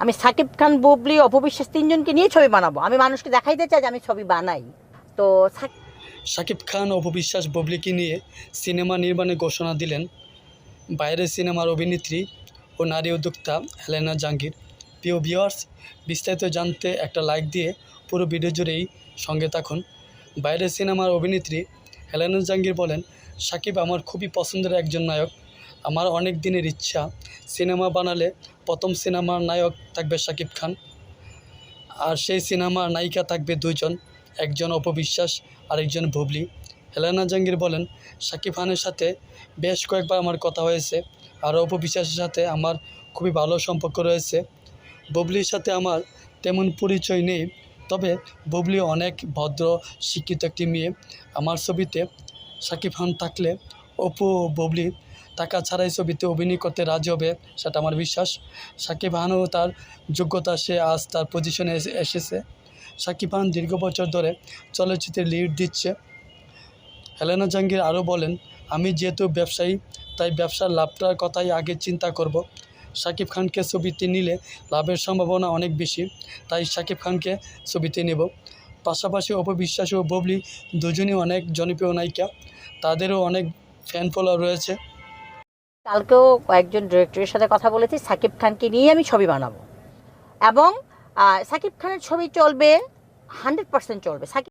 আমি সাকিব খান, বুবলি, অপবিশ্বাস তিনজনকে নিয়ে ছবি বানাবো। আমি মানুষকে দেখাইতে চাই যে আমি ছবি বানাই। তো সাক- শাকিব খান, অপবিশ্বাস, ববলিকে নিয়ে সিনেমা নির্মাণের ঘোষণা দিলেন বাইরের সিনেমার অভিনেত্রী ও নারী উদ্যোক্তা হেলেনা জাহাঙ্গীর। প্রিয় ভিউয়ার্স বিস্তারিত জানতে একটা লাইক দিয়ে পুরো ভিডিও জুড়েই সঙ্গে থাকুন। বাইরের সিনেমার অভিনেত্রী হেলেনা জাহাঙ্গীর বলেন শাকিব আমার খুবই পছন্দের একজন নায়ক। আমার অনেক দিনের ইচ্ছা সিনেমা বানালে প্রথম সিনেমার নায়ক থাকবে শাকিব খান। আর সেই সিনেমার নায়িকা থাকবে দুজন একজন অপবিশ্বাস, আরেকজন বুবলি। হেলানা জাহাঙ্গীর বলেন, শাকিব খানের সাথে বেশ কয়েকবার আমার কথা হয়েছে, আর অপবিশ্বাসের সাথে আমার খুবই ভালো সম্পর্ক রয়েছে। বুবলির সাথে আমার তেমন পরিচয় নেই, তবে বুবলি অনেক ভদ্র, শিক্ষিত একটি মেয়ে। আমার ছবিতে শাকিব খান থাকলে অপু বুবলি টাকা ছাড়াই ছবিতে অভিনয় করতে রাজি হবে সেটা আমার বিশ্বাস। শাকিব খানও তার যোগ্যতা সে আজ তার পজিশনে এসেছে। সাকিব খান দীর্ঘ বছর ধরে চলচ্চিত্রে লিড দিচ্ছে। হেলেনা জাহাঙ্গীর আরও বলেন, আমি যেহেতু ব্যবসায়ী, তাই ব্যবসার লাভটার কথাই আগে চিন্তা করব। শাকিব খানকে ছবিতে নিলে লাভের সম্ভাবনা অনেক বেশি, তাই শাকিব খানকে ছবিতে নেব। পাশাপাশি অপবিশ্বাস ও ববলি দুজনই অনেক জনপ্রিয় নায়িকা। তাদেরও অনেক ফ্যান ফলোয়ার রয়েছে। কালকেও কয়েকজন ডিরেক্টরের সাথে কথা বলেছি, সাকিব খানকে নিয়ে আমি ছবি বানাবো। এবং সাকিব খানের ছবি চলবে হান্ড্রেড পার্সেন্ট চলবে। সাকিব